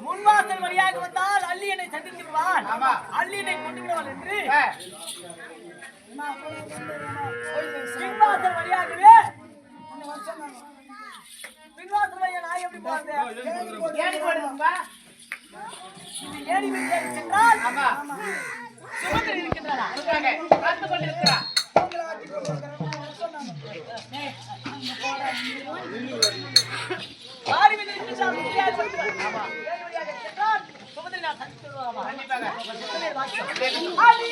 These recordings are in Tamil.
முன்வாசல் வழியாக வந்தால் அள்ளி என்னை சந்தித்து விடுவான் ஆமா. அள்ளி என்னை கொண்டு விடுவான் என்று பின்வாசல் வழியாகவே பின்வாசல் வழியா நான் எப்படி போறது ஆமா. சுமந்திரன் இருக்கின்றாரா இருக்காங்க. பார்த்து கொண்டிருக்கிறா. ஆடி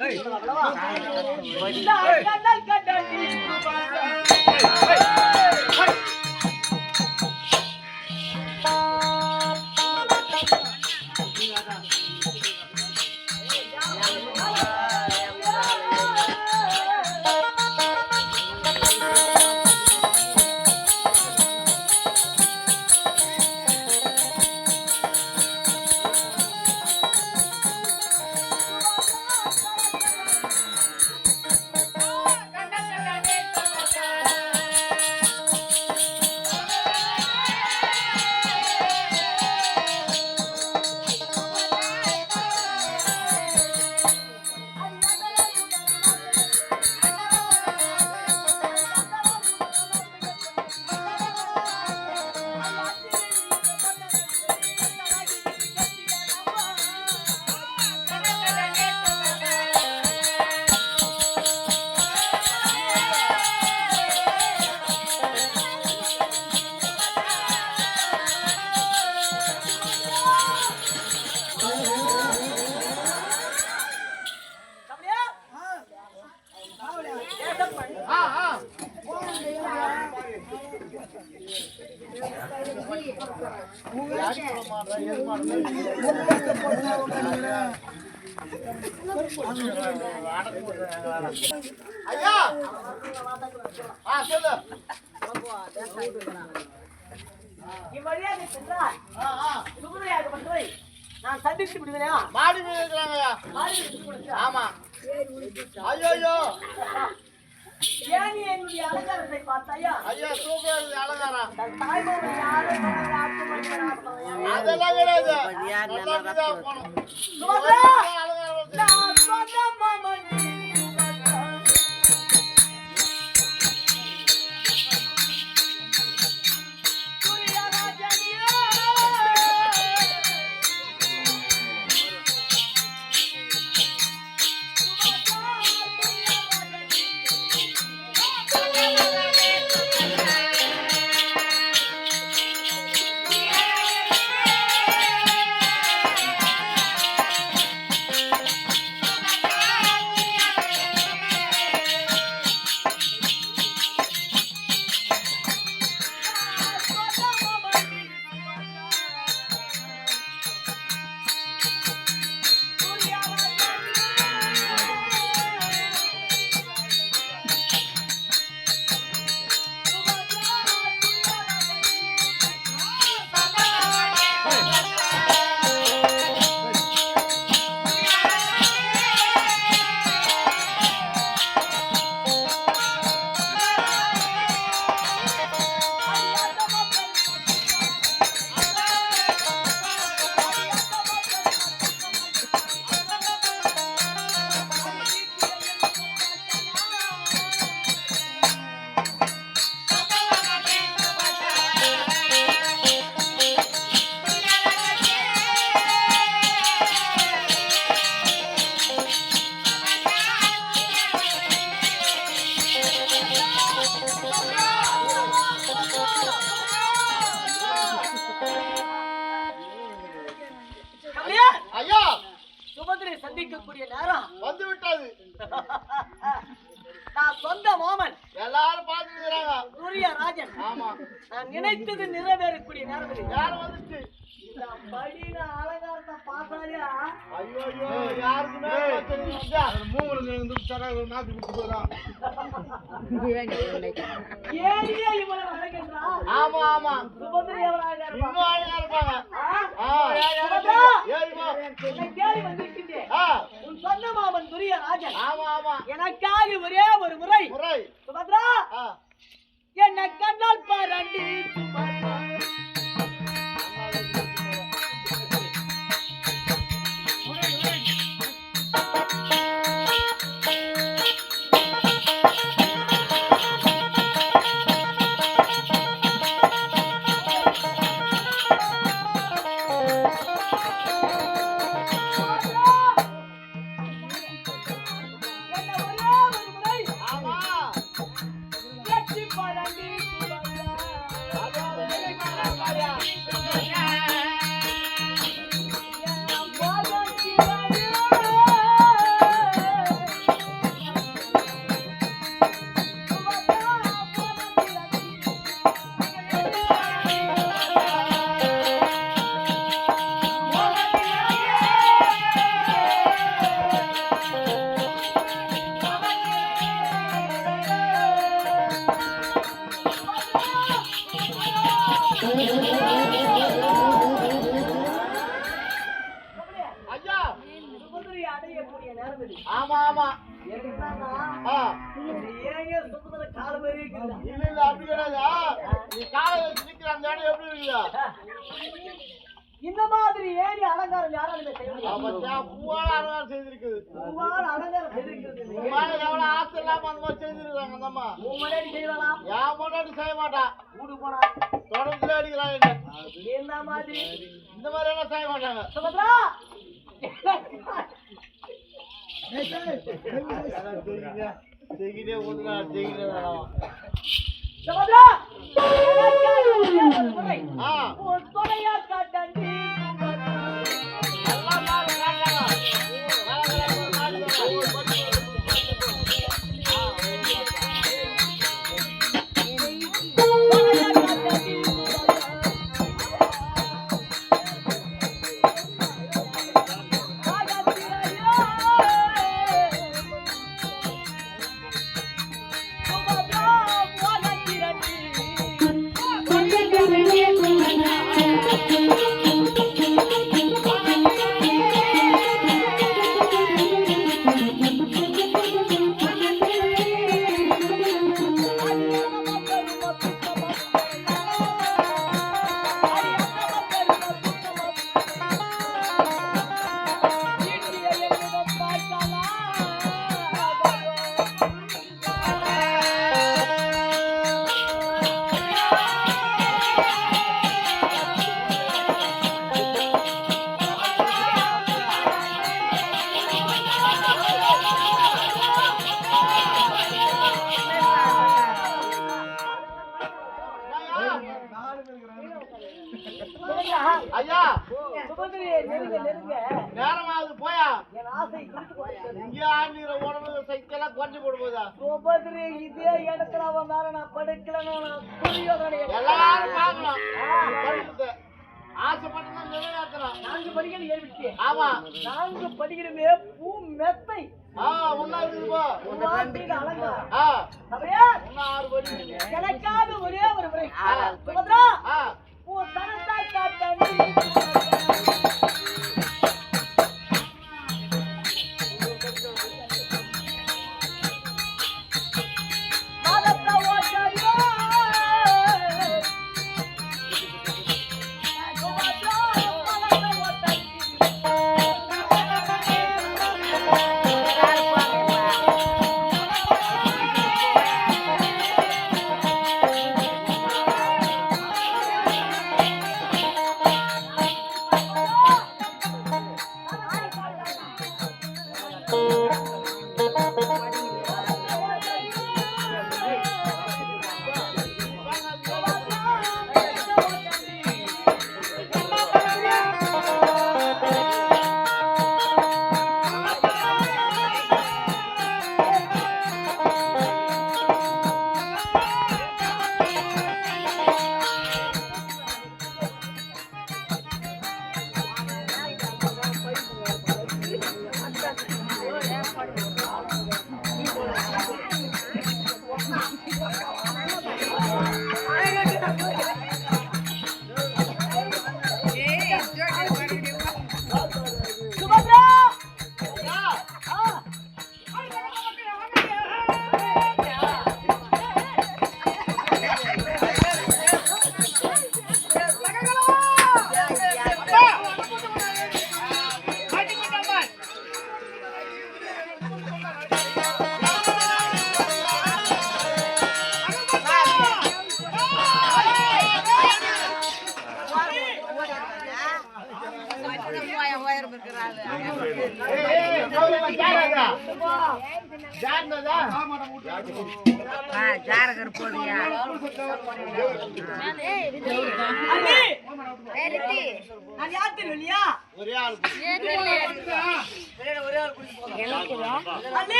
இல்ல இல்ல இல்ல ஐயா ஆ சொல்லு இவ்வழியாக சென்றால். சுபதிரையாகப்பட்டவரை நான் சந்தித்து விடுவேனா மாடி மீது ஆமா ஐயோ ஏனி என்னுடைய அலங்காரத்தை பார்த்தாயா ஐயா சூப்பர் அலங்காரம் அதெல்லாம் கிடையாது No. ஆ? ஆ. சுபத்ரா, ஏறிமா என்னை தேடி வந்திருக்கின்றேன். ஆ. உன் சொந்த மாமன் துரியராஜன். ஆமா ஆமா. எனக்காக ஒரே ஒரு முறை. முறை. சுபத்ரா ஆ. என்னை கண்ணால் பரண்டி மாதிரி ஏறி அலங்காரம் யாராலுமே செய்ய அலங்காரம் செய்திருக்கிறது ஆசை இல்லாம அந்த மாதிரி செய்திருக்காங்க அந்த அம்மா உன் முன்னாடி செய்வானா என் முன்னாடி செய்ய மாட்டா. கூடு போனா? தொடர்ந்து அடிக்கிறாங்க என்ன? மாதிரி? இந்த மாதிரி எல்லாம் செய்ய மாட்டாங்க. சுபத்ரா செய்கிட்டே செய்கிட்டே வேணாம் சுபத்ரா ஆ. சுபதிரி இதே இடத்துல அவன் மேல நான் படுக்கலன்னு துரியோதனை எல்லாரும் பார்க்கணும் படிக்கிறத. ஆசைப்பட்டு நிறைவேற்றலாம். நான்கு படிகள் ஏறிவிட்டேன் ஆமா. நான்கு படிகளுமே பூ மெத்தை. எனக்காக ஒரே ஒரு முறை. சுபத்ரா உன் தனத்தாய் காட்டண்டி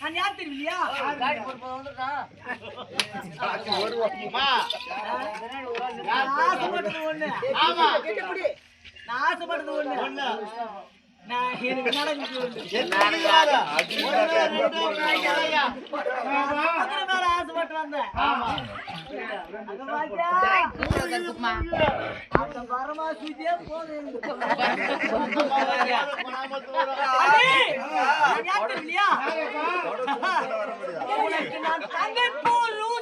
நான் யார் தெரியலையா ஆசைப்பட்டது ஒண்ணு. ஆமா நான் ஆசைப்பட்டது ஒண்ணு. ஆசைப்பட்டு வந்தேன் தங்கை போலும்